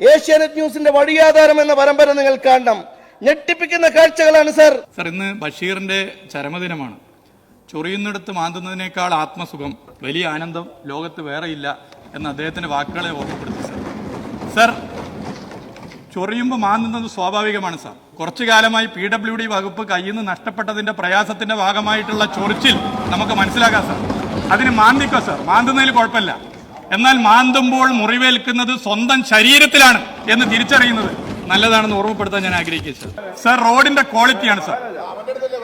ഏഷ്യാനെറ്റ് ന്യൂസിന്റെ വഴിയാധാരം എന്ന പരമ്പര നിങ്ങൾ കാണണം. ഞെട്ടിപ്പിക്കുന്ന കാഴ്ചകളാണ് സർ. സർ ഇന്ന് ബഷീറിന്റെ ചരമദിനമാണ്. ചൊറിയുന്നിടത്ത് മാന്തുന്നതിനേക്കാൾ ആത്മസുഖം വലിയ ആനന്ദം ലോകത്ത് വേറെയില്ല എന്ന് അദ്ദേഹത്തിന്റെ വാക്കുകളെ ഓർമ്മപ്പെടുത്തി സർ. സർ ചൊറിയുമ്പോൾ മാന്തുന്നത് സ്വാഭാവികമാണ് സർ. കുറച്ചു കാലമായി പി ഡബ്ല്യു ഡി വകുപ്പ് കയ്യിൽ നിന്ന് നഷ്ടപ്പെട്ടതിന്റെ പ്രയാസത്തിന്റെ ഭാഗമായിട്ടുള്ള ചൊറിച്ചിൽ നമുക്ക് മനസ്സിലാക്കാം സാർ. അതിന് മാന്തിക്കോ സർ? മാന്തുന്നതിൽ കുഴപ്പമില്ല. എന്നാൽ മാന്തുമ്പോൾ മുറിവേൽക്കുന്നത് സ്വന്തം ശരീരത്തിലാണ് എന്ന് തിരിച്ചറിയുന്നത് നല്ലതാണെന്ന് ഓർമ്മപ്പെടുത്താൻ ഞാൻ ആഗ്രഹിക്കുക സർ. സർ റോഡിന്റെ ക്വാളിറ്റിയാണ് സർ.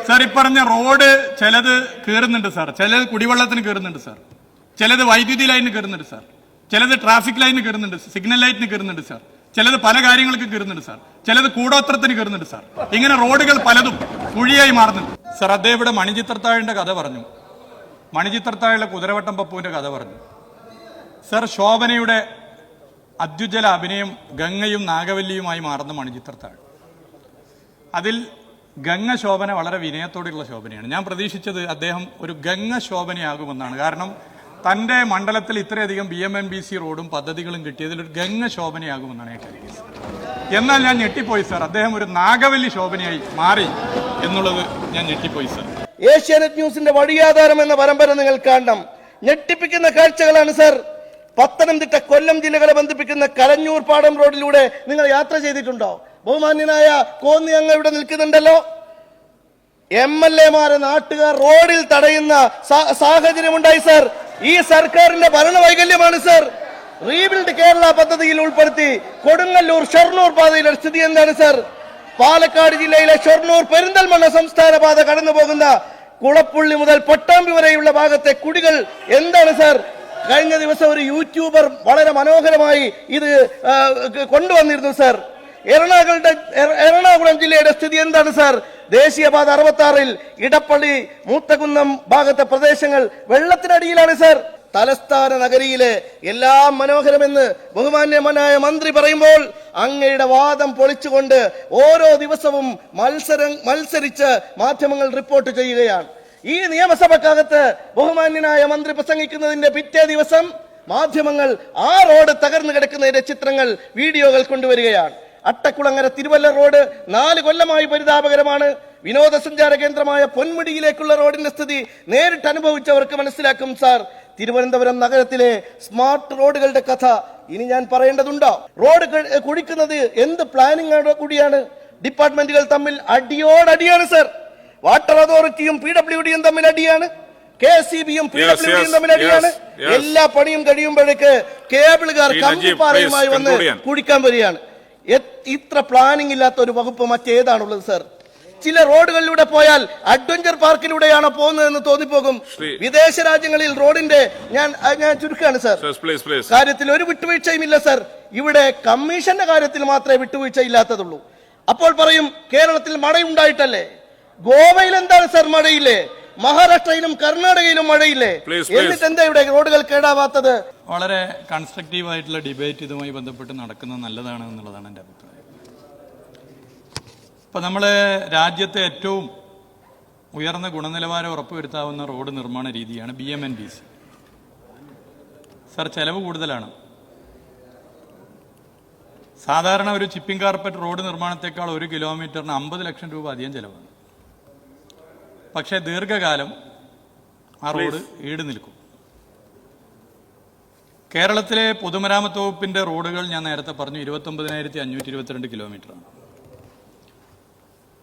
സർ ഇപ്പറഞ്ഞ റോഡ് ചിലത് കയറുന്നുണ്ട് സാർ. ചിലത് കുടിവെള്ളത്തിന് കയറുന്നുണ്ട് സാർ. ചിലത് വൈദ്യുതി ലൈനിന് കയറുന്നുണ്ട് സാർ. ചിലത് ട്രാഫിക് ലൈനിന് കയറുന്നുണ്ട് സിഗ്നൽ ലൈറ്റിന് കയറുന്നുണ്ട് സാർ. ചിലത് പല കാര്യങ്ങൾക്കും കയറുന്നുണ്ട് സാർ. ചിലത് കൂടോത്രത്തിന് കയറുന്നുണ്ട് സാർ. ഇങ്ങനെ റോഡുകൾ പലതും കുഴിയായി മാറുന്നുണ്ട്. സർ അദ്ദേഹം ഇവിടെ മണിചിത്രത്താഴിന്റെ കഥ പറഞ്ഞു. മണിചിത്രത്താഴിലെ കുതിരവട്ടം പപ്പുവിന്റെ കഥ പറഞ്ഞു. സാർ ശോഭനയുടെ അത്യുജ്വല അഭിനയം ഗംഗയും നാഗവല്ലിയുമായി മാറുന്ന മണിചിത്രത്താഴ്. അതിൽ ഗംഗ ശോഭന വളരെ വിനയത്തോടെയുള്ള ശോഭനയാണ്. ഞാൻ പ്രതീക്ഷിച്ചത് അദ്ദേഹം ഒരു ഗംഗ ശോഭനയാകുമെന്നാണ്. കാരണം തന്റെ മണ്ഡലത്തിൽ ഇത്രയധികം B M and B C റോഡും പദ്ധതികളും കിട്ടിയതിൽ ഒരു ഗംഗ ശോഭനയാകുമെന്നാണ് ഞാൻ എന്നാൽ ഞാൻ ഞെട്ടിപ്പോയി സാർ. അദ്ദേഹം ഒരു നാഗവല്ലി ശോഭനയായി മാറി എന്നുള്ളത് ഞാൻ ഞെട്ടിപ്പോയി സാർ. ഏഷ്യാനെറ്റ് ന്യൂസിന്റെ വഴിയാധാരം എന്ന പരമ്പര നിങ്ങൾ കാണണം. ഞെട്ടിപ്പിക്കുന്ന കാഴ്ചകളാണ് സർ. പത്തനംതിട്ട കൊല്ലം ജില്ലകളെ ബന്ധിപ്പിക്കുന്ന കലഞ്ഞൂർ പാടം റോഡിലൂടെ നിങ്ങൾ യാത്ര ചെയ്തിട്ടുണ്ടോ? ബഹുമാന്യനായ കോന്നി അങ്ങ് ഇവിടെ നിൽക്കുന്നുണ്ടല്ലോ. എം എൽ എമാരെ നാട്ടുകാർ റോഡിൽ തടയുന്ന സാഹചര്യം സാഹചര്യമുണ്ടായി സർ. ഈ സർക്കാരിന്റെ ഭരണവൈകല്യമാണ് സർ. റീബിൽഡ് കേരള പദ്ധതിയിൽ ഉൾപ്പെടുത്തി കൊടുങ്ങല്ലൂർ ഷൊർണൂർ പാതയിലെ സ്ഥിതി എന്താണ് സർ? പാലക്കാട് ജില്ലയിലെ ഷൊർണൂർ പെരിന്തൽമണ്ണ സംസ്ഥാന പാത കടന്നു പോകുന്ന കുളപ്പുള്ളി മുതൽ പൊട്ടാമ്പി വരെയുള്ള ഭാഗത്തെ കുടികൾ എന്താണ് സർ? കഴിഞ്ഞ ദിവസം ഒരു യൂട്യൂബർ വളരെ മനോഹരമായി ഇത് കൊണ്ടുവന്നിരുന്നു സർ. എറണാകുളത്തെ എറണാകുളം ജില്ലയുടെ സ്ഥിതി എന്താണ് സർ? ദേശീയപാത അറുപത്തി ആറിൽ ഇടപ്പള്ളി മൂത്തകുന്നം ഭാഗത്തെ പ്രദേശങ്ങൾ വെള്ളത്തിനടിയിലാണ് സർ. തലസ്ഥാന നഗരിയിലെ എല്ലാം മനോഹരമെന്ന് ബഹുമാന്യമനായ മന്ത്രി പറയുമ്പോൾ അങ്ങയുടെ വാദം പൊളിച്ചുകൊണ്ട് ഓരോ ദിവസവും മത്സരം മത്സരിച്ച് മാധ്യമങ്ങൾ റിപ്പോർട്ട് ചെയ്യുകയാണ്. ഈ നിയമസഭക്കകത്ത് ബഹുമാന്യനായ മന്ത്രി പ്രസംഗിക്കുന്നതിന്റെ പിറ്റേ ദിവസം മാധ്യമങ്ങൾ ആ റോഡ് തകർന്നു കിടക്കുന്നതിന്റെ ചിത്രങ്ങൾ വീഡിയോകൾ കൊണ്ടുവരികയാണ്. അട്ടക്കുളങ്ങര തിരുവല്ല റോഡ് നാല് കൊല്ലമായി പരിതാപകരമാണ്. വിനോദസഞ്ചാര കേന്ദ്രമായ പൊന്മുടിയിലേക്കുള്ള റോഡിന്റെ സ്ഥിതി നേരിട്ട് അനുഭവിച്ചവർക്ക് മനസ്സിലാക്കും സാർ. തിരുവനന്തപുരം നഗരത്തിലെ സ്മാർട്ട് റോഡുകളുടെ കഥ ഇനി ഞാൻ പറയേണ്ടതുണ്ടോ? റോഡ് കുഴിക്കുന്നത് എന്ത് പ്ലാനിംഗ് കൂടിയാണ്? ഡിപ്പാർട്ട്മെന്റുകൾ തമ്മിൽ അടിയോടടിയാണ് സർ. വാട്ടർ അതോറിറ്റിയും പി ഡബ്ല്യു ഡിയും തമ്മിൽ അടിയാണ്. കെ സി ബിയും പി ഡബ്ല്യു ഡിയും തമ്മിൽ അടിയാണ്. എല്ലാ പണിയും കഴിയുമ്പോഴേക്ക് കേബിളുകാർ കമ്പിപ്പാറയുമായി വന്ന് കുഴിക്കാൻ വരികയാണ്. ഇത്ര പ്ലാനിംഗ് ഇല്ലാത്ത ഒരു വകുപ്പ് മറ്റേതാണുള്ളത് സർ ചില റോഡുകളിലൂടെ പോയാൽ അഡ്വഞ്ചർ പാർക്കിലൂടെയാണോ പോകുന്നതെന്ന് തോന്നിപ്പോകും. വിദേശ രാജ്യങ്ങളിൽ റോഡിന്റെ ഞാൻ ഞാൻ ചുരുക്കാണ് സർ. കാര്യത്തിൽ ഒരു വിട്ടുവീഴ്ചയും ഇല്ല സർ ഇവിടെ കമ്മീഷന്റെ കാര്യത്തിൽ മാത്രമേ വിട്ടുവീഴ്ച ഇല്ലാത്തതുള്ളൂ അപ്പോൾ പറയും കേരളത്തിൽ മഴയുണ്ടായിട്ടല്ലേ? ഗോവയിൽ എന്താണ് സർ മഴയില്ലേ? മഹാരാഷ്ട്രയിലും കർണാടകയിലും മഴയില്ലേ. എന്നിട്ട് എന്താ ഇവിടെ റോഡുകൾ കേടാവാത്തത്? വളരെ കൺസ്ട്രക്റ്റീവ് ആയിട്ടുള്ള ഡിബേറ്റ് ഇതുമായി ബന്ധപ്പെട്ട് നടക്കുന്നത് നല്ലതാണ് എന്നുള്ളതാണ് എന്റെ അഭിപ്രായം. ഇപ്പം നമ്മൾ രാജ്യത്തെ ഏറ്റവും ഉയർന്ന ഗുണനിലവാരം ഉറപ്പുവരുത്താവുന്ന റോഡ് നിർമ്മാണ രീതിയാണ് B M and B C. Sir ചെലവ് കൂടുതലാണ്. സാധാരണ ഒരു ചിപ്പിംഗ് കാർപ്പറ്റ് റോഡ് നിർമ്മാണത്തെക്കാൾ ഒരു കിലോമീറ്ററിന് അമ്പത് ലക്ഷം രൂപ അധികം ചെലവാണ്. പക്ഷേ ദീർഘകാലം ആ റോഡ് ഈട് നിൽക്കും. കേരളത്തിലെ പൊതുമരാമത്ത് വകുപ്പിന്റെ റോഡുകൾ ഞാൻ നേരത്തെ പറഞ്ഞു ഇരുപത്തി ഒമ്പതിനായിരത്തി അഞ്ഞൂറ്റി ഇരുപത്തിരണ്ട് കിലോമീറ്ററാണ്.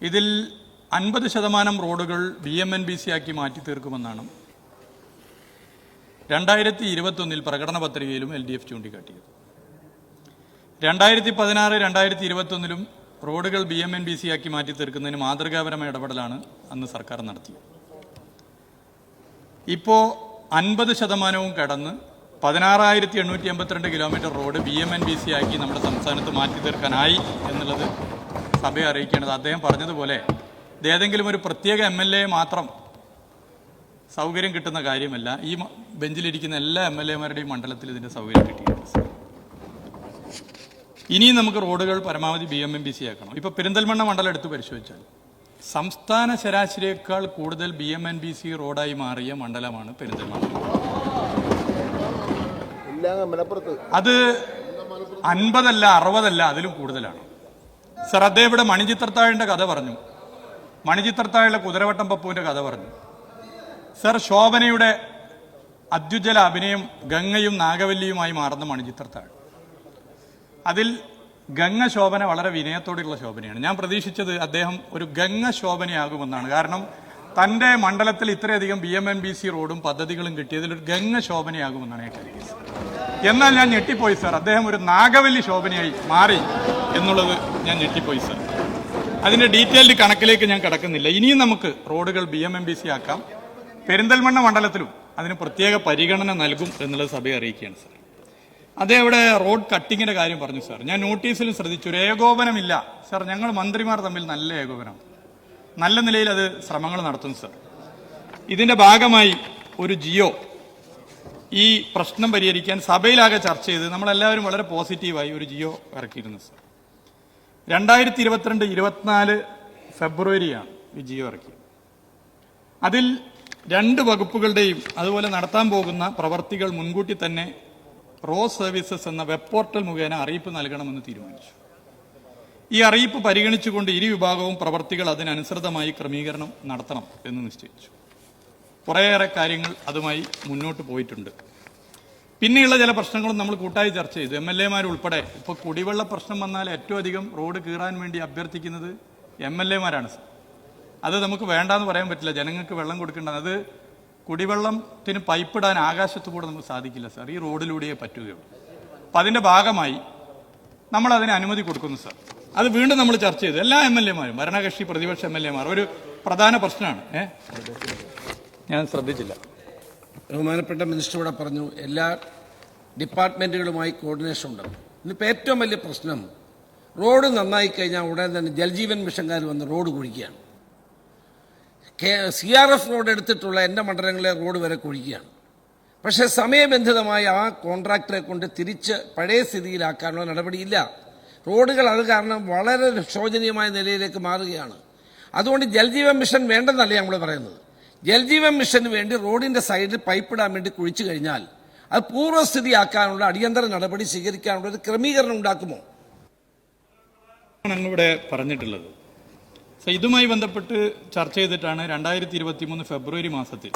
ഇതിൽ അൻപത് ശതമാനം റോഡുകൾ B M N B C ആക്കി മാറ്റി തീർക്കുമെന്നാണ് രണ്ടായിരത്തി ഇരുപത്തൊന്നിൽ പ്രകടന പത്രികയിലും എൽ ഡി എഫ് ചൂണ്ടിക്കാട്ടിയത്. രണ്ടായിരത്തി പതിനാറ് രണ്ടായിരത്തി ഇരുപത്തൊന്നിലും റോഡുകൾ B M and B C ആക്കി മാറ്റി തീർക്കുന്നതിന് മാതൃകാപരമായ ഇടപെടലാണ് അന്ന് സർക്കാർ നടത്തിയത്. ഇപ്പോൾ അൻപത് ശതമാനവും കടന്ന് പതിനാറായിരത്തി എണ്ണൂറ്റി എൺപത്തിരണ്ട് kilometre road B M and B C ആക്കി നമ്മുടെ സംസ്ഥാനത്ത് മാറ്റി തീർക്കാനായി എന്നുള്ളത് സഭയെ അറിയിക്കേണ്ടത് അദ്ദേഹം പറഞ്ഞതുപോലെ ഇത് ഏതെങ്കിലും ഒരു പ്രത്യേക എം എൽ എ മാത്രം സൗകര്യം കിട്ടുന്ന കാര്യമല്ല. ഈ ബെഞ്ചിലിരിക്കുന്ന എല്ലാ എം എൽ എമാരുടെയും മണ്ഡലത്തിൽ ഇതിന്റെ സൗകര്യം കിട്ടിയിട്ടുണ്ട്. ഇനിയും നമുക്ക് റോഡുകൾ പരമാവധി B M M B C ആക്കണം. ഇപ്പോൾ പെരിന്തൽമണ്ണ മണ്ഡലം എടുത്ത് പരിശോധിച്ചാൽ സംസ്ഥാന ശരാശരിയേക്കാൾ കൂടുതൽ B M and B C റോഡായി മാറിയ മണ്ഡലമാണ് പെരിന്തൽമണ്ണ. അത് അൻപതല്ല അറുപതല്ല അതിലും കൂടുതലാണ്. സർ അദ്ദേഹം ഇവിടെ മണിചിത്രത്താഴിന്റെ കഥ പറഞ്ഞു. മണിചിത്രത്താഴിലെ കുതിരവട്ടം പപ്പുവിന്റെ കഥ പറഞ്ഞു. സർ ശോഭനയുടെ അത്യുജ്വല അഭിനയം ഗംഗയും നാഗവല്ലിയുമായി മാറുന്ന മണിചിത്രത്താഴ്. അതിൽ ഗംഗശോഭന വളരെ വിനയത്തോടെയുള്ള ശോഭനയാണ്. ഞാൻ പ്രതീക്ഷിച്ചത് അദ്ദേഹം ഒരു ഗംഗശോഭനയാകുമെന്നാണ് കാരണം തന്റെ മണ്ഡലത്തിൽ ഇത്രയധികം B M and B C റോഡും പദ്ധതികളും കിട്ടിയതിൽ ഒരു ഗംഗ ശോഭനയാകുമെന്നാണ് ഞാൻ കരുതിയത്. എന്നാൽ ഞാൻ ഞെട്ടിപ്പോയി സാർ. അദ്ദേഹം ഒരു നാഗവല്ലി ശോഭനയായി മാറി എന്നുള്ളത് ഞാൻ ഞെട്ടിപ്പോയി സാർ. അതിന്റെ ഡീറ്റെയിൽഡ് കണക്കിലേക്ക് ഞാൻ കടക്കുന്നില്ല. ഇനിയും നമുക്ക് റോഡുകൾ B M M B C ആക്കാം. പെരിന്തൽമണ്ണ മണ്ഡലത്തിലും അതിന് പ്രത്യേക പരിഗണന നൽകും എന്നുള്ളത് സഭയെ അറിയിക്കുകയാണ് സാർ. അതേ ഇവിടെ റോഡ് കട്ടിങ്ങിന്റെ കാര്യം പറഞ്ഞു സാർ. ഞാൻ നോട്ടീസിലും ശ്രദ്ധിച്ചു. ഒരു ഏകോപനമില്ല. സാർ ഞങ്ങൾ മന്ത്രിമാർ തമ്മിൽ നല്ല ഏകോപനം. നല്ല നിലയിൽ അത് ശ്രമങ്ങൾ നടത്തുന്നു സാർ. ഇതിന്റെ ഭാഗമായി ഒരു ജിയോ ഈ പ്രശ്നം പരിഹരിക്കാൻ സഭയിലാകെ ചർച്ച ചെയ്ത് നമ്മളെല്ലാവരും വളരെ പോസിറ്റീവായി ഒരു ജിയോ ഇറക്കിയിരുന്നു സാർ. രണ്ടായിരത്തി ഇരുപത്തിരണ്ട് ഇരുപത്തിനാല് ഫെബ്രുവരിയാണ് ഈ ജിയോ ഇറക്കിയത്. അതിൽ രണ്ട് വകുപ്പുകളുടെയും അതുപോലെ നടത്താൻ പോകുന്ന പ്രവർത്തികൾ മുൻകൂട്ടി തന്നെ റോഡ് സർവീസസ് എന്ന വെബ് പോർട്ടൽ മുഖേന അറിയിപ്പ് നൽകണമെന്ന് തീരുമാനിച്ചു. ഈ അറിയിപ്പ് പരിഗണിച്ചുകൊണ്ട് ഇരു വിഭാഗവും പ്രവർത്തികൾ അതിനനുസൃതമായി ക്രമീകരണം നടത്തണം എന്ന് നിശ്ചയിച്ചു. കുറേയേറെ കാര്യങ്ങൾ അതുമായി മുന്നോട്ട് പോയിട്ടുണ്ട്. പിന്നെയുള്ള ചില പ്രശ്നങ്ങളും നമ്മൾ കൂട്ടായി ചർച്ച ചെയ്തു. എം എൽ എമാരുൾപ്പെടെ ഇപ്പോൾ കുടിവെള്ള പ്രശ്നം വന്നാൽ ഏറ്റവും അധികം റോഡ് കീറാൻ വേണ്ടി അഭ്യർത്ഥിക്കുന്നത് എം എൽ എമാരാണ് അത് നമുക്ക് വേണ്ടാന്ന് പറയാൻ പറ്റില്ല. ജനങ്ങൾക്ക് വെള്ളം കൊടുക്കേണ്ടത് അത് കുടിവെള്ളത്തിന് പൈപ്പിടാൻ ആകാശത്ത് കൂടെ നമുക്ക് സാധിക്കില്ല സാർ. ഈ റോഡിലൂടെയേ പറ്റുകയുള്ളൂ. അപ്പം അതിന്റെ ഭാഗമായി നമ്മൾ അതിന് അനുമതി കൊടുക്കുന്നു സാർ. അത് വീണ്ടും നമ്മൾ ചർച്ച ചെയ്തു. എല്ലാ എം എൽ എമാരും ഭരണകക്ഷി പ്രതിപക്ഷ എം എൽ എമാർ ഒരു പ്രധാന പ്രശ്നമാണ്. ഏ? ഞാൻ ശ്രദ്ധിച്ചില്ല. ബഹുമാനപ്പെട്ട മിനിസ്റ്റർ ഇവിടെ പറഞ്ഞു എല്ലാ ഡിപ്പാർട്ട്മെന്റുകളുമായി കോർഡിനേഷൻ ഉണ്ട്. ഇന്നിപ്പോൾ ഏറ്റവും വലിയ പ്രശ്നം റോഡ് നന്നായി കഴിഞ്ഞാൽ ഉടനെ തന്നെ ജൽജീവൻ മിഷൻകാർ വന്ന് road കുഴിക്കുകയാണ്. K C R F road എടുത്തിട്ടുള്ള എന്റെ മണ്ഡലങ്ങളിലെ റോഡ് വരെ കുഴിക്കുകയാണ്. പക്ഷേ സമയബന്ധിതമായി ആ കോൺട്രാക്ടറെ കൊണ്ട് തിരിച്ച് പഴയ സ്ഥിതിയിലാക്കാനുള്ള നടപടിയില്ല. റോഡുകൾ അത് കാരണം വളരെ ശോചനീയമായ നിലയിലേക്ക് മാറുകയാണ്. അതുകൊണ്ട് ജൽജീവൻ മിഷൻ വേണ്ടെന്നല്ല നമ്മൾ പറയുന്നത്? ജൽജീവൻ മിഷന് വേണ്ടി റോഡിന്റെ സൈഡിൽ പൈപ്പിടാൻ വേണ്ടി കുഴിച്ചു കഴിഞ്ഞാൽ അത് പൂർവസ്ഥിതിയാക്കാനുള്ള അടിയന്തര നടപടി സ്വീകരിക്കാനുള്ള ഒരു ക്രമീകരണം ഉണ്ടാക്കുമോ? ഇവിടെ പറഞ്ഞിട്ടുള്ളത് സോ ഇതുമായി ബന്ധപ്പെട്ട് ചർച്ച ചെയ്തിട്ടാണ് രണ്ടായിരത്തി ഇരുപത്തി മൂന്ന് ഫെബ്രുവരി മാസത്തിൽ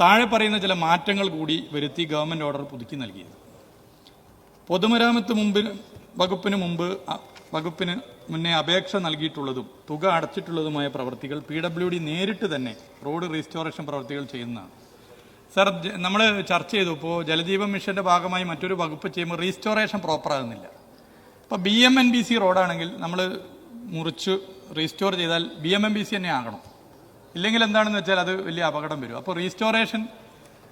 താഴെ പറയുന്ന ചില മാറ്റങ്ങൾ കൂടി വരുത്തി ഗവൺമെന്റ് ഓർഡർ പുതുക്കി നൽകിയത്. പൊതുമരാമത്ത് മുമ്പിൽ വകുപ്പിന് മുമ്പ് വകുപ്പിന് മുന്നേ അപേക്ഷ നൽകിയിട്ടുള്ളതും തുക അടച്ചിട്ടുള്ളതുമായ പ്രവർത്തികൾ പി ഡബ്ല്യു ഡി നേരിട്ട് തന്നെ റോഡ് റീസ്റ്റോറേഷൻ പ്രവർത്തികൾ ചെയ്യുന്നതാണ്. സാർ നമ്മൾ ചർച്ച ചെയ്തു. ഇപ്പോൾ ജലജീവൻ മിഷന്റെ ഭാഗമായി മറ്റൊരു വകുപ്പ് ചെയ്യുമ്പോൾ റീസ്റ്റോറേഷൻ പ്രോപ്പർ ആകുന്നില്ല ഇപ്പോൾ B M and B C റോഡാണെങ്കിൽ നമ്മൾ മുറിച്ച് റീസ്റ്റോർ ചെയ്താൽ B M M B C തന്നെ ആകണം. ഇല്ലെങ്കിൽ എന്താണെന്ന് വെച്ചാൽ അത് വലിയ അപകടം വരും. അപ്പോൾ റീസ്റ്റോറേഷൻ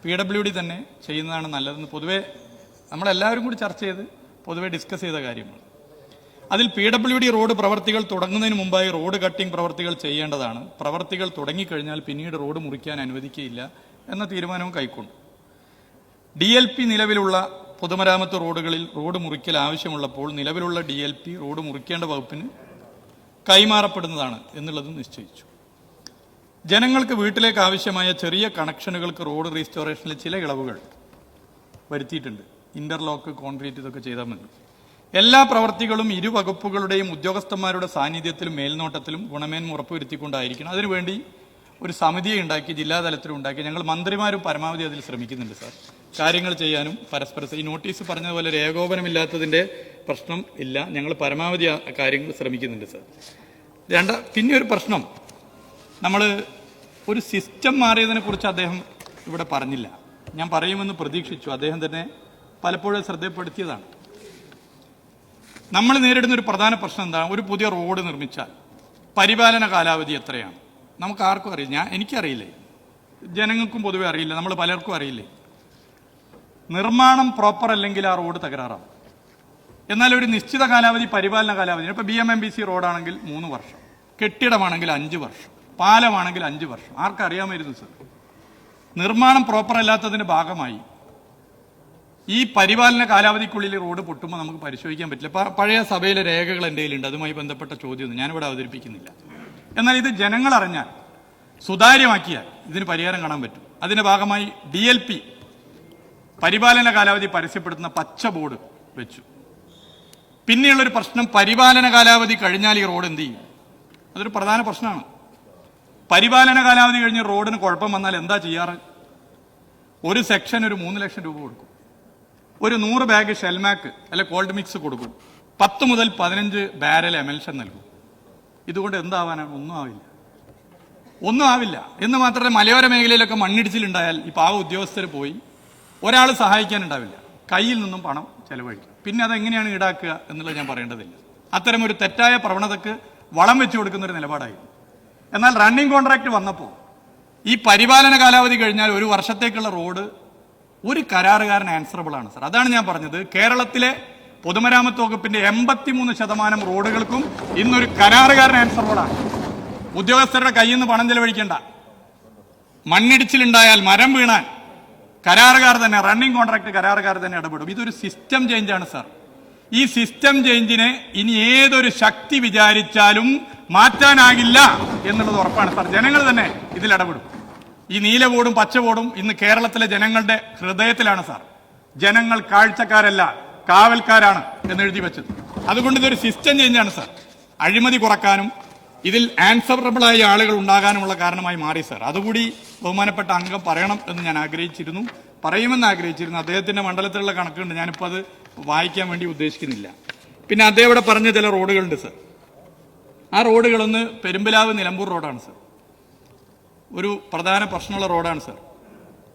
പി ഡബ്ല്യു ഡി തന്നെ ചെയ്യുന്നതാണ് നല്ലതെന്ന് പൊതുവേ നമ്മളെല്ലാവരും കൂടി ചർച്ച ചെയ്ത് പൊതുവേ ഡിസ്കസ് ചെയ്ത കാര്യമാണ്. അതിൽ പി ഡബ്ല്യു ഡി റോഡ് പ്രവർത്തികൾ തുടങ്ങുന്നതിന് മുമ്പായി റോഡ് കട്ടിംഗ് പ്രവർത്തികൾ ചെയ്യേണ്ടതാണ്. പ്രവർത്തികൾ തുടങ്ങിക്കഴിഞ്ഞാൽ പിന്നീട് റോഡ് മുറിക്കാൻ അനുവദിക്കുകയില്ല എന്ന തീരുമാനവും കൈക്കൊണ്ടു. ഡി എൽ പി നിലവിലുള്ള പൊതുമരാമത്ത് റോഡുകളിൽ റോഡ് മുറിക്കൽ ആവശ്യമുള്ളപ്പോൾ നിലവിലുള്ള ഡി എൽ പി റോഡ് മുറിക്കേണ്ട വകുപ്പിന് കൈമാറപ്പെടുന്നതാണ് എന്നുള്ളതും നിശ്ചയിച്ചു. ജനങ്ങൾക്ക് വീട്ടിലേക്ക് ആവശ്യമായ ചെറിയ കണക്ഷനുകൾക്ക് റോഡ് റീസ്റ്റോറേഷനിൽ ചില ഇളവുകൾ വരുത്തിയിട്ടുണ്ട്. ഇന്റർലോക്ക് കോൺക്രീറ്റ് ഇതൊക്കെ ചെയ്താൽ മതി. എല്ലാ പ്രവർത്തികളും ഇരു വകുപ്പുകളുടെയും ഉദ്യോഗസ്ഥന്മാരുടെ സാന്നിധ്യത്തിലും മേൽനോട്ടത്തിലും ഗുണമേന്മ ഉറപ്പുവരുത്തിക്കൊണ്ടായിരിക്കണം. അതിനുവേണ്ടി ഒരു സമിതിയെ ഉണ്ടാക്കി ജില്ലാതലത്തിലും ഉണ്ടാക്കി. ഞങ്ങൾ മന്ത്രിമാരും പരമാവധി അതിൽ ശ്രമിക്കുന്നുണ്ട് സാർ. കാര്യങ്ങൾ ചെയ്യാനും പരസ്പരം ഈ നോട്ടീസ് പറഞ്ഞതുപോലെ ഒരു ഏകോപനമില്ലാത്തതിന്റെ പ്രശ്നം ഇല്ല. ഞങ്ങൾ പരമാവധി കാര്യങ്ങൾ ശ്രമിക്കുന്നുണ്ട് സർ. രണ്ട പിന്നെ ഒരു പ്രശ്നം. നമ്മൾ ഒരു സിസ്റ്റം മാറിയതിനെ കുറിച്ച് അദ്ദേഹം ഇവിടെ പറഞ്ഞില്ല. ഞാൻ പറയുമെന്ന് പ്രതീക്ഷിച്ചു. അദ്ദേഹം തന്നെ പലപ്പോഴും ശ്രദ്ധപ്പെടുത്തിയതാണ്. നമ്മൾ നേരിടുന്ന ഒരു പ്രധാന പ്രശ്നം എന്താണ് ഒരു പുതിയ റോഡ് നിർമ്മിച്ചാൽ പരിപാലന കാലാവധി എത്രയാണ്? നമുക്ക് ആർക്കും അറിയില്ല. ഞാൻ എനിക്കറിയില്ലേ? ജനങ്ങൾക്കും പൊതുവെ അറിയില്ല. നമ്മൾ പലർക്കും അറിയില്ലേ? നിർമ്മാണം പ്രോപ്പർ അല്ലെങ്കിൽ ആ റോഡ് തകരാറാവും. എന്നാൽ ഒരു നിശ്ചിത കാലാവധി പരിപാലന കാലാവധി ഇപ്പൊ B M M B C റോഡാണെങ്കിൽ മൂന്ന് വർഷം കെട്ടിടമാണെങ്കിൽ അഞ്ച് വർഷം പാലമാണെങ്കിൽ അഞ്ച് വർഷം. ആർക്കറിയാമായിരുന്നു സർ? നിർമ്മാണം പ്രോപ്പർ അല്ലാത്തതിന്റെ ഭാഗമായി ഈ പരിപാലന കാലാവധിക്കുള്ളിൽ റോഡ് പൊട്ടുമ്പോൾ നമുക്ക് പരിശോധിക്കാൻ പറ്റില്ല. പഴയ സഭയിലെ രേഖകൾ എന്റെ കയ്യിലുണ്ട്. അതുമായി ബന്ധപ്പെട്ട ചോദ്യമൊന്നും ഞാനിവിടെ അവതരിപ്പിക്കുന്നില്ല. എന്നാൽ ഇത് ജനങ്ങൾ അറിഞ്ഞാൽ സുതാര്യമാക്കിയാൽ ഇതിന് പരിഹാരം കാണാൻ പറ്റും. അതിന്റെ ഭാഗമായി ഡി എൽ പി പരിപാലന കാലാവധി പരസ്യപ്പെടുത്തുന്ന പച്ച ബോർഡ് വെച്ചു. പിന്നെയുള്ളൊരു പ്രശ്നം പരിപാലന കാലാവധി കഴിഞ്ഞാൽ ഈ റോഡ് എന്ത് ചെയ്യും? അതൊരു പ്രധാന പ്രശ്നമാണ്. പരിപാലന കാലാവധി കഴിഞ്ഞ് റോഡിന് കുഴപ്പം വന്നാൽ എന്താ ചെയ്യാറ്? ഒരു സെക്ഷൻ ഒരു മൂന്ന് ലക്ഷം രൂപ കൊടുക്കും. ഒരു നൂറ് ബാഗ് ഷെൽമാക്ക് അല്ലെ കോൾഡ് മിക്സ് കൊടുക്കും. പത്ത് മുതൽ പതിനഞ്ച് ബാരൽ എമൽഷൻ നൽകും. ഇതുകൊണ്ട് എന്താവാനാണ് ഒന്നും ആവില്ല. ഒന്നും ആവില്ല. എന്ന് മാത്രമേ മലയോര മേഖലയിലൊക്കെ മണ്ണിടിച്ചിലുണ്ടായാൽ ഈ പാവ ഉദ്യോഗസ്ഥർ പോയി ഒരാൾ സഹായിക്കാനുണ്ടാവില്ല. കയ്യിൽ നിന്നും പണം ചെലവഴിക്കും. പിന്നെ അതെങ്ങനെയാണ് ഈടാക്കുക എന്നുള്ളത് ഞാൻ പറയേണ്ടതില്ല. അത്തരം ഒരു തെറ്റായ പ്രവണതക്ക് വളം വെച്ചു കൊടുക്കുന്ന ഒരു നിലപാടായിരുന്നു. എന്നാൽ റണ്ണിംഗ് കോൺട്രാക്ട് വന്നപ്പോൾ ഈ പരിപാലന കാലാവധി കഴിഞ്ഞാൽ ഒരു വർഷത്തേക്കുള്ള റോഡ് ഒരു കരാറുകാരൻ ആൻസറബിൾ ആണ് സർ അതാണ് ഞാൻ പറഞ്ഞത്. കേരളത്തിലെ പൊതുമരാമത്ത് വകുപ്പിന്റെ എൺപത്തിമൂന്ന് ശതമാനം റോഡുകൾക്കും ഇന്നൊരു കരാറുകാരൻ ആൻസറബിൾ ആണ്. ഉദ്യോഗസ്ഥരുടെ കയ്യിൽ നിന്ന് പണം ചെലവഴിക്കേണ്ട. മണ്ണിടിച്ചിലുണ്ടായാൽ മരം വീണാൽ കരാറുകാർ തന്നെ റണ്ണിങ് കോൺട്രാക്ട് കരാറുകാർ തന്നെ ഇടപെടും. ഇതൊരു സിസ്റ്റം ചേഞ്ചാണ് സാർ ഈ സിസ്റ്റം ചേഞ്ചിനെ ഇനി ഏതൊരു ശക്തി വിചാരിച്ചാലും മാറ്റാനാകില്ല എന്നുള്ളത് ഉറപ്പാണ് സാർ ജനങ്ങൾ തന്നെ ഇതിൽ ഇടപെടും. ഈ നീല ബോർഡും പച്ച ബോർഡും ഇന്ന് കേരളത്തിലെ ജനങ്ങളുടെ ഹൃദയത്തിലാണ് സാർ ജനങ്ങൾ കാഴ്ചക്കാരല്ല കാവൽക്കാരാണ് എന്ന് എഴുതി വെച്ചത്. അതുകൊണ്ട് ഇതൊരു സിസ്റ്റം ചേഞ്ചാണ് സാർ അഴിമതി കുറക്കാനും ഇതിൽ ആൻസറബിൾ ആയ ആളുകൾ ഉണ്ടാകാനുമുള്ള കാരണമായി മാറി സർ അതുകൂടി ബഹുമാനപ്പെട്ട അംഗം പറയണം എന്ന് ഞാൻ ആഗ്രഹിച്ചിരുന്നു. പറയുമെന്ന് ആഗ്രഹിച്ചിരുന്നു. അദ്ദേഹത്തിന്റെ മണ്ഡലത്തിലുള്ള കണക്കുണ്ട്. ഞാനിപ്പോൾ അത് വായിക്കാൻ വേണ്ടി ഉദ്ദേശിക്കുന്നില്ല. പിന്നെ അദ്ദേഹം ഇവിടെ പറഞ്ഞ ചില റോഡുകളുണ്ട് സർ ആ റോഡുകളൊന്ന് പെരുമ്പലാവ് നിലമ്പൂർ റോഡാണ് സർ ഒരു പ്രധാന പ്രശ്നമുള്ള റോഡാണ് സർ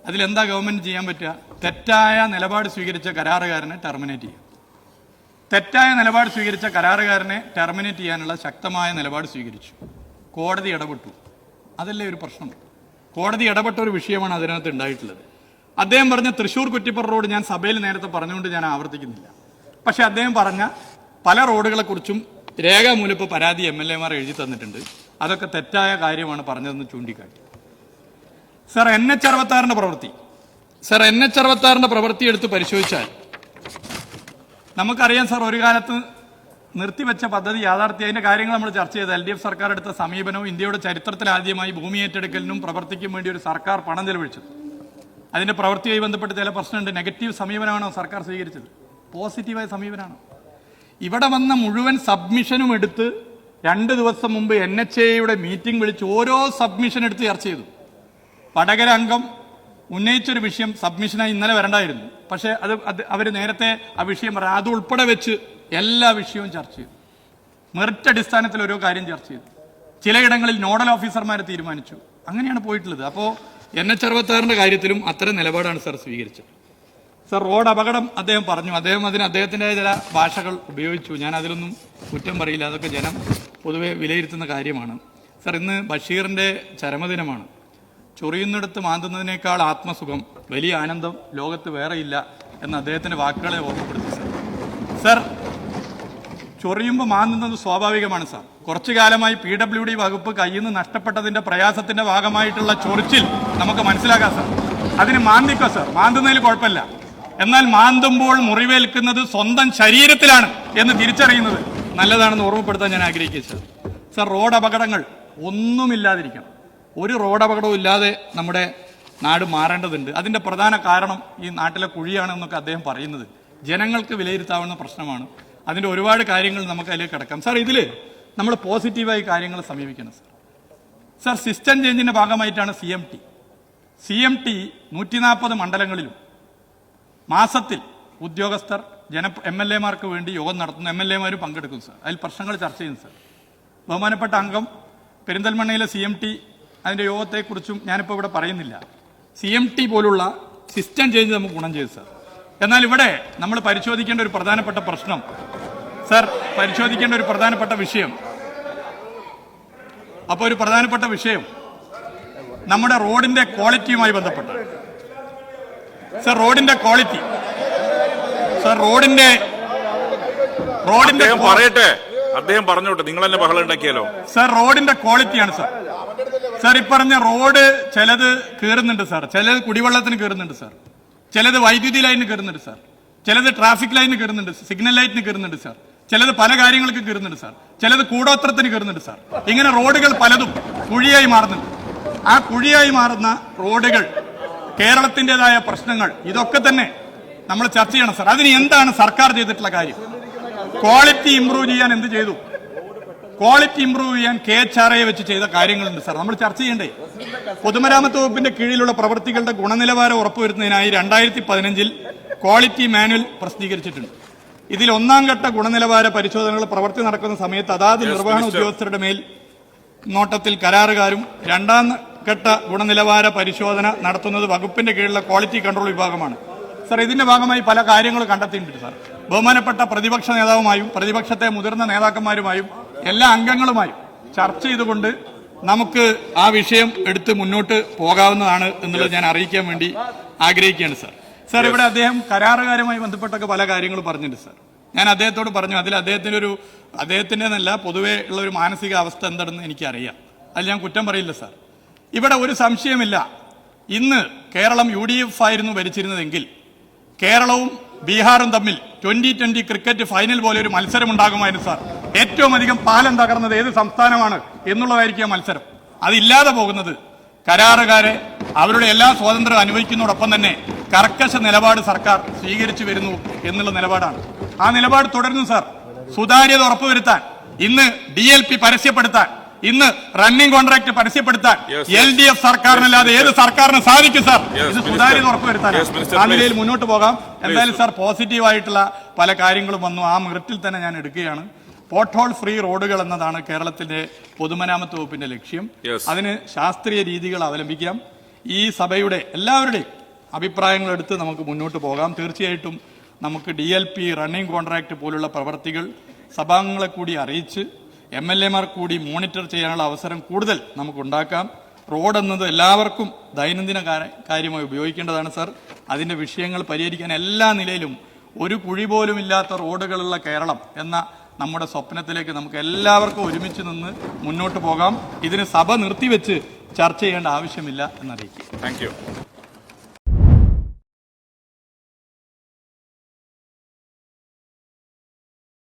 അതിലെന്താ ഗവൺമെന്റ് ചെയ്യാൻ പറ്റുക? തെറ്റായ നിലപാട് സ്വീകരിച്ച കരാറുകാരനെ ടെർമിനേറ്റ് ചെയ്യും തെറ്റായ നിലപാട് സ്വീകരിച്ച കരാറുകാരനെ ടെർമിനേറ്റ് ചെയ്യാനുള്ള ശക്തമായ നിലപാട് സ്വീകരിച്ചു. കോടതി ഇടപെട്ടു. അതല്ലേ ഒരു പ്രശ്നം? കോടതി ഇടപെട്ട ഒരു വിഷയമാണ് അതിനകത്ത് ഉണ്ടായിട്ടുള്ളത്. അദ്ദേഹം പറഞ്ഞ തൃശൂർ കുറ്റിപ്പുറ റോഡ് ഞാൻ സഭയിൽ നേരത്തെ പറഞ്ഞുകൊണ്ട് ഞാൻ ആവർത്തിക്കുന്നില്ല. പക്ഷെ അദ്ദേഹം പറഞ്ഞ പല റോഡുകളെക്കുറിച്ചും രേഖാമൂലപ്പ് പരാതി എം എൽ എമാർ എഴുതി തന്നിട്ടുണ്ട്. അതൊക്കെ തെറ്റായ കാര്യമാണ് പറഞ്ഞതെന്ന് ചൂണ്ടിക്കാട്ടി. സർ എൻ എച്ച് അറുപത്താറിന്റെ പ്രവൃത്തി. സർ എൻ എച്ച് അറുപത്താറിന്റെ പ്രവൃത്തി എടുത്ത് പരിശോധിച്ചാൽ നമുക്കറിയാം സാർ ഒരു കാലത്ത് നിർത്തിവെച്ച പദ്ധതി യാഥാർത്ഥ്യ. അതിന്റെ കാര്യങ്ങൾ നമ്മൾ ചർച്ച ചെയ്ത് എൽ ഡി എഫ് സർക്കാർ എടുത്ത സമീപനവും ഇന്ത്യയുടെ ചരിത്രത്തിൽ ആദ്യമായി ഭൂമി ഏറ്റെടുക്കലിനും പ്രവർത്തിക്കും വേണ്ടി ഒരു സർക്കാർ പണം ചെലവഴിച്ചത് അതിന്റെ പ്രവൃത്തിയുമായി ബന്ധപ്പെട്ട് ചില പ്രശ്നമുണ്ട്. നെഗറ്റീവ് സമീപനമാണോ സർക്കാർ സ്വീകരിച്ചത്? പോസിറ്റീവായ സമീപനമാണോ? ഇവിടെ വന്ന മുഴുവൻ സബ്മിഷനും എടുത്ത് രണ്ട് ദിവസം മുമ്പ് എൻ എച്ച് എയുടെ മീറ്റിംഗ് വിളിച്ച് ഓരോ സബ്മിഷൻ എടുത്ത് ചർച്ച ചെയ്തു. വടകര അംഗം ഉന്നയിച്ചൊരു വിഷയം സബ്മിഷനായി ഇന്നലെ വരണ്ടായിരുന്നു. പക്ഷേ അത് അത് അവർ നേരത്തെ ആ വിഷയം പറയാം അത് ഉൾപ്പെടെ വെച്ച് എല്ലാ വിഷയവും ചർച്ച ചെയ്തു. മെറിറ്റ് അടിസ്ഥാനത്തിൽ ഓരോ കാര്യം ചർച്ച ചെയ്തു. ചിലയിടങ്ങളിൽ നോഡൽ ഓഫീസർമാരെ തീരുമാനിച്ചു. അങ്ങനെയാണ് പോയിട്ടുള്ളത്. അപ്പോൾ എൻ എച്ച് അറുപത്താറിന്റെ കാര്യത്തിലും അത്തരം നിലപാടാണ് സാർ സ്വീകരിച്ചത്. സർ റോഡ് അപകടം അദ്ദേഹം പറഞ്ഞു. അദ്ദേഹം അതിന് അദ്ദേഹത്തിന്റെ ചില ഭാഷകൾ ഉപയോഗിച്ചു. ഞാൻ അതിലൊന്നും കുറ്റം പറയില്ല. അതൊക്കെ ജനം പൊതുവെ വിലയിരുത്തുന്ന കാര്യമാണ്. സർ ഇന്ന് ബഷീറിന്റെ ചരമദിനമാണ്. ചൊറിയുന്നിടത്ത് മാന്തുന്നതിനേക്കാൾ ആത്മസുഖം വലിയ ആനന്ദം ലോകത്ത് വേറെയില്ല എന്ന് അദ്ദേഹത്തിന്റെ വാക്കുകളെ ഓർമ്മപ്പെടുത്തി സർ. സർ ചൊറിയുമ്പോൾ മാന്തുന്നത് സ്വാഭാവികമാണ് സാർ. കുറച്ചു കാലമായി പി ഡബ്ല്യു ഡി വകുപ്പ് കയ്യിൽ നിന്ന് നഷ്ടപ്പെട്ടതിന്റെ പ്രയാസത്തിന്റെ ഭാഗമായിട്ടുള്ള ചൊറിച്ചിൽ നമുക്ക് മനസ്സിലാക്കാം സാർ. അതിന് മാന്തിക്കോ സാർ? മാന്തുന്നതിൽ കുഴപ്പമില്ല. എന്നാൽ മാന്തുമ്പോൾ മുറിവേൽക്കുന്നത് സ്വന്തം ശരീരത്തിലാണ് എന്ന് തിരിച്ചറിയുന്നത് നല്ലതാണെന്ന് ഓർമ്മപ്പെടുത്താൻ ഞാൻ ആഗ്രഹിക്കുക സാർ. സാർ റോഡ് അപകടങ്ങൾ ഒന്നുമില്ലാതിരിക്കണം. ഒരു റോഡ് അപകടവും ഇല്ലാതെ നമ്മുടെ നാട് മാറേണ്ടതുണ്ട്. അതിന്റെ പ്രധാന കാരണം ഈ നാട്ടിലെ കുഴിയാണെന്നൊക്കെ അദ്ദേഹം പറയുന്നത്. ജനങ്ങൾക്ക് വിലയിരുത്താവുന്ന പ്രശ്നമാണ്. അതിന്റെ ഒരുപാട് കാര്യങ്ങൾ നമുക്ക് അതിലേക്ക് കിടക്കാം. സാർ ഇതിൽ നമ്മൾ പോസിറ്റീവായി കാര്യങ്ങൾ സമീപിക്കണം സാർ. സാർ സിസ്റ്റം ചേഞ്ചിന്റെ ഭാഗമായിട്ടാണ് C M T C M T നൂറ്റി നാൽപ്പത് മണ്ഡലങ്ങളിലും മാസത്തിൽ ഉദ്യോഗസ്ഥർ ജന എം എൽ എമാർക്ക് വേണ്ടി യോഗം നടത്തുന്നു. എം എൽ എമാരും പങ്കെടുക്കും സാർ. അതിൽ പ്രശ്നങ്ങൾ ചർച്ച ചെയ്യുന്നു സാർ. ബഹുമാനപ്പെട്ട അംഗം പെരിന്തൽമണ്ണയിലെ സി എം ടി അതിന്റെ യോഗത്തെക്കുറിച്ചും ഞാനിപ്പോൾ ഇവിടെ പറയുന്നില്ല. സി എം ടി പോലുള്ള സിസ്റ്റം ചേഞ്ച് നമുക്ക് ഗുണം ചെയ്തു സാർ എന്നാൽ ഇവിടെ നമ്മൾ പരിശോധിക്കേണ്ട ഒരു പ്രധാനപ്പെട്ട പ്രശ്നം സാർ പരിശോധിക്കേണ്ട ഒരു പ്രധാനപ്പെട്ട വിഷയം. അപ്പോൾ ഒരു പ്രധാനപ്പെട്ട വിഷയം നമ്മുടെ റോഡിന്റെ ക്വാളിറ്റിയുമായി ബന്ധപ്പെട്ട. സർ റോഡിന്റെ ക്വാളിറ്റി. സർ റോഡിന്റെ റോഡിന്റെ പറയട്ടെ? അദ്ദേഹം പറഞ്ഞോട്ടെ നിങ്ങൾ തന്നെ ബഹളം ഉണ്ടാക്കിയാലോ? സർ റോഡിന്റെ ക്വാളിറ്റിയാണ് സാർ സാർ ഇപ്പറഞ്ഞ റോഡ് ചിലത് കയറുന്നുണ്ട് സാർ. ചിലത് കുടിവെള്ളത്തിന് കയറുന്നുണ്ട് സാർ. ചിലത് വൈദ്യുതി ലൈനിന് കയറുന്നുണ്ട് സാർ. ചിലത് ട്രാഫിക് ലൈനിന് കയറുന്നുണ്ട് സിഗ്നൽ ലൈറ്റിന് കയറുന്നുണ്ട് സാർ. ചിലത് പല കാര്യങ്ങൾക്ക് കയറുന്നുണ്ട് സാർ. ചിലത് കൂടോത്രത്തിന് കയറുന്നുണ്ട് സാർ. ഇങ്ങനെ റോഡുകൾ പലതും കുഴിയായി മാറുന്നുണ്ട്. ആ കുഴിയായി മാറുന്ന റോഡുകൾ കേരളത്തിന്റെതായ പ്രശ്നങ്ങൾ ഇതൊക്കെ തന്നെ നമ്മൾ ചർച്ച ചെയ്യണം സാർ. അതിന് എന്താണ് സർക്കാർ ചെയ്തിട്ടുള്ള കാര്യം? ക്വാളിറ്റി ഇംപ്രൂവ് ചെയ്യാൻ എന്ത് ചെയ്തു? ക്വാളിറ്റി ഇംപ്രൂവ് ചെയ്യാൻ കെ എച്ച് ആർ ഐ വെച്ച് ചെയ്ത കാര്യങ്ങളുണ്ട് സാർ. നമ്മൾ ചർച്ച ചെയ്യണ്ടേ? പൊതുമരാമത്ത് വകുപ്പിന്റെ കീഴിലുള്ള പ്രവൃത്തികളുടെ ഗുണനിലവാരം ഉറപ്പുവരുത്തുന്നതിനായി രണ്ടായിരത്തി പതിനഞ്ചിൽ ക്വാളിറ്റി മാനുവൽ പ്രസിദ്ധീകരിച്ചിട്ടുണ്ട്. ഇതിൽ ഒന്നാം ഘട്ട ഗുണനിലവാര പരിശോധനകൾ പ്രവൃത്തി നടക്കുന്ന സമയത്ത് അതാത് നിർവഹണ ഉദ്യോഗസ്ഥരുടെ മേൽ നോട്ടത്തിൽ കരാറുകാരും രണ്ടാം ഘട്ട ഗുണനിലവാര പരിശോധന നടത്തുന്നത് വകുപ്പിന്റെ കീഴിലുള്ള ക്വാളിറ്റി കൺട്രോൾ വിഭാഗമാണ്. സാർ ഇതിന്റെ ഭാഗമായി പല കാര്യങ്ങളും കണ്ടെത്തിയിട്ടുണ്ട് സാർ. ബഹുമാനപ്പെട്ട പ്രതിപക്ഷ നേതാവുമായും പ്രതിപക്ഷത്തെ മുതിർന്ന നേതാക്കന്മാരുമായും എല്ലാ അംഗങ്ങളുമായും ചർച്ച ചെയ്തുകൊണ്ട് നമുക്ക് ആ വിഷയം എടുത്ത് മുന്നോട്ട് പോകാവുന്നതാണ് എന്നുള്ളത് ഞാൻ അറിയിക്കാൻ വേണ്ടി ആഗ്രഹിക്കുകയാണ് സാർ. സാർ ഇവിടെ അദ്ദേഹം കരാറുകാരുമായി ബന്ധപ്പെട്ടൊക്കെ പല കാര്യങ്ങളും പറഞ്ഞിട്ടുണ്ട് സാർ. ഞാൻ അദ്ദേഹത്തോട് പറഞ്ഞു അതിൽ അദ്ദേഹത്തിന്റെ ഒരു അദ്ദേഹത്തിന്റെ എന്നല്ല പൊതുവേ ഉള്ള ഒരു മാനസിക അവസ്ഥ എന്താണെന്ന് എനിക്കറിയാം. അതിൽ ഞാൻ കുറ്റം പറയില്ല സാർ. ഇവിടെ ഒരു സംശയമില്ല. ഇന്ന് കേരളം യു ഡി എഫ് ആയിരുന്നു ഭരിച്ചിരുന്നതെങ്കിൽ കേരളവും ബീഹാറും തമ്മിൽ ട്വന്റി ട്വന്റി ക്രിക്കറ്റ് ഫൈനൽ പോലെ ഒരു മത്സരം ഉണ്ടാകുമായിരുന്നു സാർ ഏറ്റവും അധികം പാലം തകർന്നത് ഏത് സംസ്ഥാനമാണ് എന്നുള്ളതായിരിക്കും ആ മത്സരം. അതില്ലാതെ പോകുന്നത് കരാറുകാരെ അവരുടെ എല്ലാ സ്വാതന്ത്ര്യം അനുവദിക്കുന്നതോടൊപ്പം തന്നെ കർക്കശ നിലപാട് സർക്കാർ സ്വീകരിച്ചു വരുന്നു എന്നുള്ള നിലപാടാണ്. ആ നിലപാട് തുടരുന്നു സാർ സുതാര്യത ഉറപ്പുവരുത്താൻ ഇന്ന് ഡി എൽ പി പരസ്യപ്പെടുത്താൻ ഇന്ന് റണ്ണിംഗ് കോൺട്രാക്ട് പരസ്യപ്പെടുത്താൻ. എൽ ഡി എഫ് സർക്കാരിനല്ലാതെ ഏത് സർക്കാരിന് സാധിക്കും സാർ ഇത്. സുതാര്യത ഉറപ്പുവരുത്താൻ ആ നിലയിൽ മുന്നോട്ട് പോകാം. എന്തായാലും സാർ പോസിറ്റീവ് ആയിട്ടുള്ള പല കാര്യങ്ങളും വന്നു. ആ മെറിറ്റിൽ തന്നെ ഞാൻ എടുക്കുകയാണ്. പോട്ട് ഹോൾ ഫ്രീ റോഡുകൾ എന്നതാണ് കേരളത്തിന്റെ പൊതുമരാമത്ത് വകുപ്പിന്റെ ലക്ഷ്യം. അതിന് ശാസ്ത്രീയ രീതികൾ അവലംബിക്കാം. ഈ സഭയുടെ എല്ലാവരുടെയും അഭിപ്രായങ്ങൾ എടുത്ത് നമുക്ക് മുന്നോട്ട് പോകാം. തീർച്ചയായിട്ടും നമുക്ക് D L P running contract പോലുള്ള പ്രവർത്തികൾ സഭാംഗങ്ങളെ കൂടി അറിയിച്ച് എം എൽ എമാർ കൂടി മോണിറ്റർ ചെയ്യാനുള്ള അവസരം കൂടുതൽ നമുക്കുണ്ടാക്കാം. റോഡ് എന്നത് എല്ലാവർക്കും ദൈനംദിന കാര്യമായി ഉപയോഗിക്കേണ്ടതാണ് സാർ. അതിന്റെ വിഷയങ്ങൾ പരിഹരിക്കാൻ എല്ലാ നിലയിലും ഒരു കുഴി പോലും ഇല്ലാത്ത റോഡുകളുള്ള കേരളം എന്ന നമ്മുടെ സ്വപ്നത്തിലേക്ക് നമുക്ക് എല്ലാവർക്കും ഒരുമിച്ച് നിന്ന് മുന്നോട്ട് പോകാം. ഇതിന് സഭ നിർത്തിവെച്ച് ചർച്ച ചെയ്യേണ്ട ആവശ്യമില്ല എന്നറിയിക്കും താങ്ക്